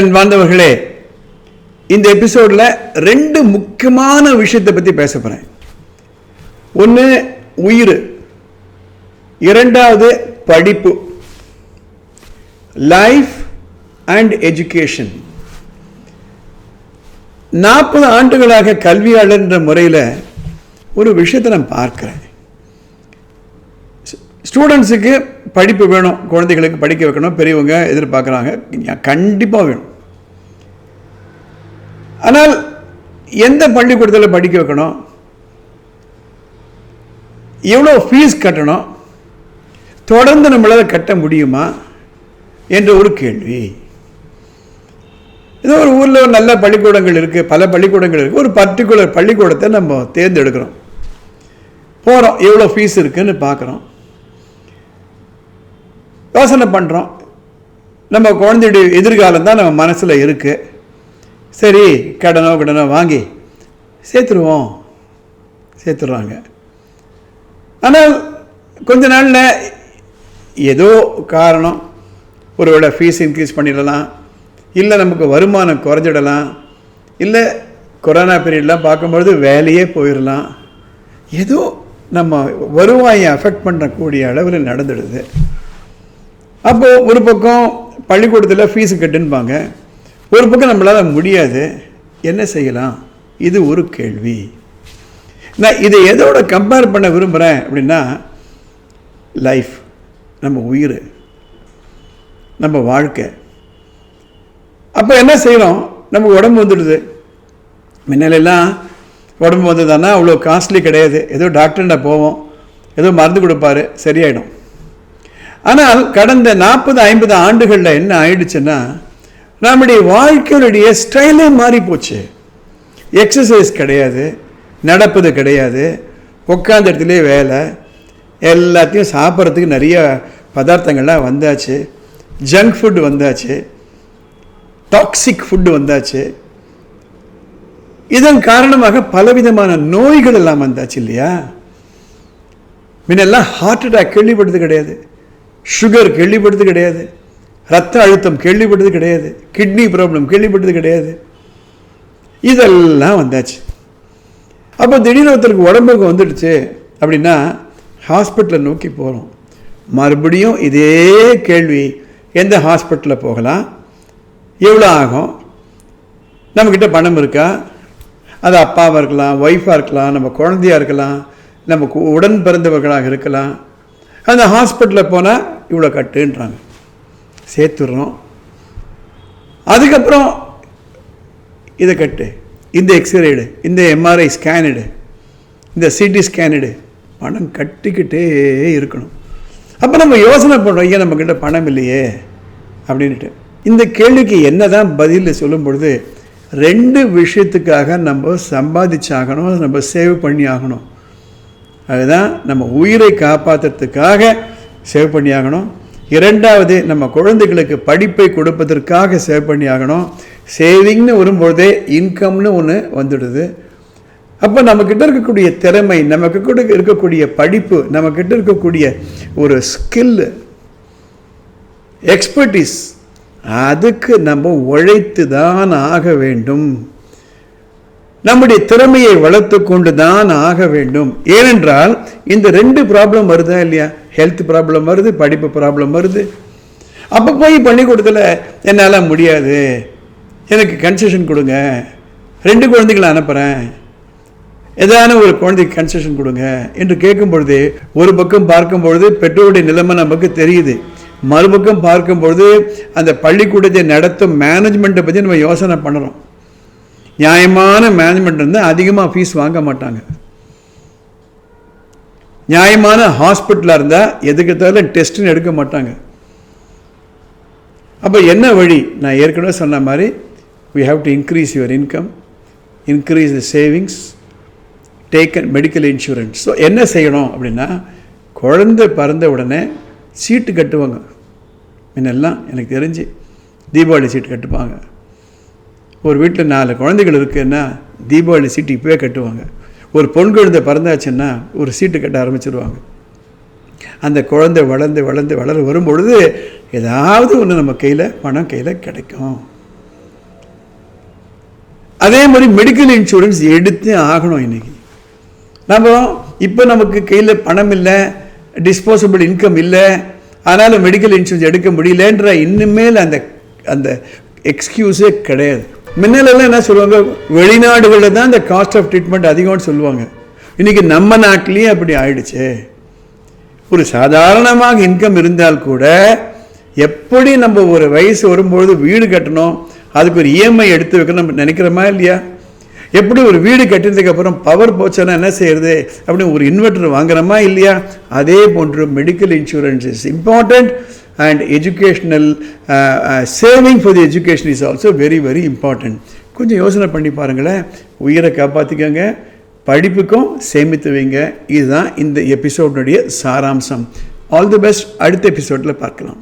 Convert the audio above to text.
என் இந்த எபிசோடில் ரெண்டு முக்கியமான விஷயத்தை பற்றி பேச போகிறேன் ஒன்று உயிர். இரண்டாவது படிப்பு. லைஃப் அண்ட் எஜுகேஷன் நாற்பது ஆண்டுகளாக கல்வியாளர் என்ற முறையில் ஒரு விஷயத்தை நான் பார்க்குறேன். ஸ்டூடெண்ட்ஸுக்கு படிப்பு வேணும் குழந்தைகளுக்கு படிக்க வைக்கணும் பெரியவங்க எதிர்பார்க்குறாங்க. கண்டிப்பாக வேணும். ஆனால் எந்த பள்ளிக்கூடத்தில் படிக்க வைக்கணும்? எவ்வளோ ஃபீஸ் கட்டணும்? தொடர்ந்து நம்மளால் கட்ட முடியுமா? என்ற ஒரு கேள்வி. ஏதோ ஒரு ஊரில் ஒரு நல்ல பள்ளிக்கூடங்கள் இருக்குது பல பள்ளிக்கூடங்கள் இருக்குது ஒரு பர்டிகுலர் பள்ளிக்கூடத்தை நம்ம தேர்ந்தெடுக்கிறோம். போகிறோம் எவ்வளோ ஃபீஸ் இருக்குன்னு பார்க்குறோம். யோசனை பண்ணுறோம் நம்ம குழந்தையுடைய எதிர்காலம் தான் நம்ம மனசில் இருக்குது சரி கடனோ கடனோ வாங்கி சேர்த்துருவோம். சேர்த்துடுறாங்க. ஆனால் கொஞ்ச நாளில் ஏதோ காரணம். ஒருவேளை ஃபீஸ் இன்க்ரீஸ் பண்ணிடலாம். இல்லை நமக்கு வருமானம் குறைஞ்சிடலாம். இல்லை கொரோனா பீரியட்லாம் பார்க்கும்பொழுது வேலையே போயிடலாம் ஏதோ நம்ம வருவாயை அஃபெக்ட் பண்ணக்கூடிய அளவில் நடந்துடுது. அப்போது ஒரு பக்கம் பள்ளிக்கூடத்தில் ஃபீஸு கட்டுன்பாங்க ஒரு பக்கம் நம்மளால் முடியாது. என்ன செய்யலாம்? இது ஒரு கேள்வி. நான் இதை எதோட கம்பேர் பண்ண விரும்புகிறேன் அப்படின்னா லைஃப் நம்ம உயிர் நம்ம வாழ்க்கை. அப்போ என்ன செய்கிறோம் நம்ம உடம்பு வந்துடுது. முன்னாலெல்லாம் உடம்பு வந்ததுன்னா அவ்வளோ காஸ்ட்லி கிடையாது. ஏதோ டாக்டர்கிட்ட போவோம். ஏதோ மருந்து கொடுப்பாரு. சரியாயிடும். ஆனால் கடந்த நாற்பது ஐம்பது ஆண்டுகளில் என்ன ஆயிடுச்சுன்னா நம்முடைய வாழ்க்கையினுடைய ஸ்டைலே மாறி போச்சு. எக்ஸசைஸ் கிடையாது நடப்பது கிடையாது உட்காந்த இடத்துலே வேலை எல்லாத்தையும் சாப்பிட்றதுக்கு நிறைய பதார்த்தங்கள்லாம் வந்தாச்சு ஜங்க் ஃபுட் வந்தாச்சு டாக்ஸிக் ஃபுட்டு வந்தாச்சு. இதன் காரணமாக பலவிதமான நோய்கள் எல்லாம் வந்தாச்சு இல்லையா? முன்னெல்லாம் ஹார்ட் அட்டாக் கேள்விப்பட்டது கிடையாது. சுகர் கேள்விப்பட்டது கிடையாது. ரத்த அழுத்தம் கேள்விப்பட்டது கிடையாது. கிட்னி ப்ராப்ளம் கேள்விப்பட்டது கிடையாது. இதெல்லாம் வந்தாச்சு. அப்போ திடீர்னு ஒருத்தருக்கு உடம்புக்கு வந்துடுச்சு அப்படின்னா ஹாஸ்பிட்டலை நோக்கி போகிறோம் மறுபடியும் இதே கேள்வி எந்த ஹாஸ்பிட்டலில் போகலாம்? எவ்வளோ ஆகும்? நம்மக்கிட்ட பணம் இருக்கா? அது அப்பாவாக இருக்கலாம் ஒய்ஃபாக இருக்கலாம் நம்ம குழந்தையாக இருக்கலாம் நமக்கு உடன் பிறந்தவர்களாக இருக்கலாம். அந்த ஹாஸ்பிட்டலில் போனால் இவ்வளோ கட்டுன்றாங்க. சேர்த்துடுறோம். அதுக்கப்புறம் இதை கட்டு. இந்த எக்ஸ்ரே எடு. இந்த எம்ஆர்ஐ ஸ்கேன் எடு. இந்த சிடி ஸ்கேன் எடு. பணம் கட்டிக்கிட்டே இருக்கணும். அப்போ நம்ம யோசனை பண்ணுறோம் ஏன் நம்மக்கிட்ட பணம் இல்லையே. அப்படின்ட்டு இந்த கேள்விக்கு என்ன தான் பதில் சொல்லும் பொழுது ரெண்டு விஷயத்துக்காக நம்ம சம்பாதிச்சாகணும் நம்ம சேவ் பண்ணி ஆகணும். அதுதான் நம்ம உயிரை காப்பாற்றுறதுக்காக சேவ் பண்ணி ஆகணும் இரண்டாவது நம்ம குழந்தைகளுக்கு படிப்பை கொடுப்பதற்காக சேவ் பண்ணி ஆகணும் சேவிங்னு வரும்பொழுதே இன்கம்னு ஒன்று வந்துடுது. அப்போ நம்மக்கிட்ட இருக்கக்கூடிய திறமை நமக்கு கூட இருக்கக்கூடிய படிப்பு நம்மக்கிட்ட இருக்கக்கூடிய ஒரு ஸ்கில்லு எக்ஸ்பர்டீஸ் அதுக்கு நம்ம உழைத்து தான் ஆக வேண்டும். நம்முடைய திறமையை வளர்த்து கொண்டு தான் ஆக வேண்டும். ஏனென்றால் இந்த ரெண்டு ப்ராப்ளம் வருதா இல்லையா? ஹெல்த் ப்ராப்ளம் வருது படிப்பு ப்ராப்ளம் வருது. அப்போ போய் பள்ளிக்கூடத்தில் என்னால் முடியாது. எனக்கு கன்செஷன் கொடுங்க. ரெண்டு குழந்தைகளை அனுப்புகிறேன் ஏதான ஒரு குழந்தைக்கு கன்செஷன் கொடுங்க என்று கேட்கும் பொழுது ஒரு பக்கம் பார்க்கும் பொழுது பெற்றோருடைய நிலைமை நமக்கு தெரியுது. மறுபக்கம் பார்க்கும் பொழுது அந்த பள்ளிக்கூடத்தை நடத்தும் மேனேஜ்மெண்ட்டை பற்றி நம்ம யோசனை பண்ணுறோம் நியாயமான மேனேஜ்மெண்ட் இருந்தால் அதிகமாக ஃபீஸ் வாங்க மாட்டாங்க. நியாயமான ஹாஸ்பிட்டலாக இருந்தால் எதுக்கு தவிர டெஸ்ட்டுன்னு எடுக்க மாட்டாங்க. அப்போ என்ன வழி? நான் ஏற்கனவே சொன்ன மாதிரி we have to increase your income increase the savings taken medical insurance so என்ன செய்யணும் அப்படின்னா குழந்தை பிறந்த உடனே சீட்டு கட்டுவாங்க. முன்னெல்லாம் எனக்கு தெரிஞ்சு தீபாவளி சீட்டு கட்டுப்பாங்க ஒரு வீட்டில் நாலு குழந்தைகள் இருக்குன்னா தீபாவளி சீட்டு இப்போவே கட்டுவாங்க. ஒரு பொன் குழந்தை பிறந்தாச்சுன்னா ஒரு சீட்டு கட்ட ஆரம்பிச்சிருவாங்க. அந்த குழந்தை வளர்ந்து வளர்ந்து வளர வரும்பொழுது ஏதாவது ஒன்று நம்ம கையில் பணம் கையில் கிடைக்கும். அதே மாதிரி மெடிக்கல் இன்சூரன்ஸ் எடுத்து ஆகணும் இன்னைக்கு. நம்ம இப்போ நமக்கு கையில் பணம் இல்லை டிஸ்போசபிள் இன்கம் இல்லை அதனால் மெடிக்கல் இன்சூரன்ஸ் எடுக்க முடியலன்ற இன்னுமேல் அந்த அந்த எக்ஸ்கியூஸே கிடையாது. முன்னாலெல்லாம் என்ன சொல்லுவாங்க? வெளிநாடுகளில் தான் இந்த காஸ்ட் ஆஃப் ட்ரீட்மெண்ட் அதிகம்னு சொல்லுவாங்க. இன்றைக்கி நம்ம நாட்டிலேயே அப்படி ஆயிடுச்சு. ஒரு சாதாரணமாக இன்கம் இருந்தால் கூட எப்படி நம்ம ஒரு வயசு வரும்பொழுது வீடு கட்டணும்? அதுக்கு ஒரு இஎம்ஐ எடுத்து வைக்கணும் நம்ம நினைக்கிறோமா இல்லையா? எப்படி ஒரு வீடு கட்டினதுக்கப்புறம் பவர் போச்சுன்னா என்ன செய்யறது? அப்படின்னு ஒரு இன்வெர்டர் வாங்குறோமா இல்லையா? அதே போன்று medical insurance is important and educational saving for the education is also very very important கொஞ்சம் யோசனை பண்ணி பாருங்களேன். உயிரை காப்பாற்றிக்கோங்க படிப்புக்கும் சேமித்து வைங்க. இதுதான் இந்த எபிசோடனுடைய சாராம்சம். ஆல் தி பெஸ்ட் அடுத்த எபிசோடில் பார்க்கலாம்.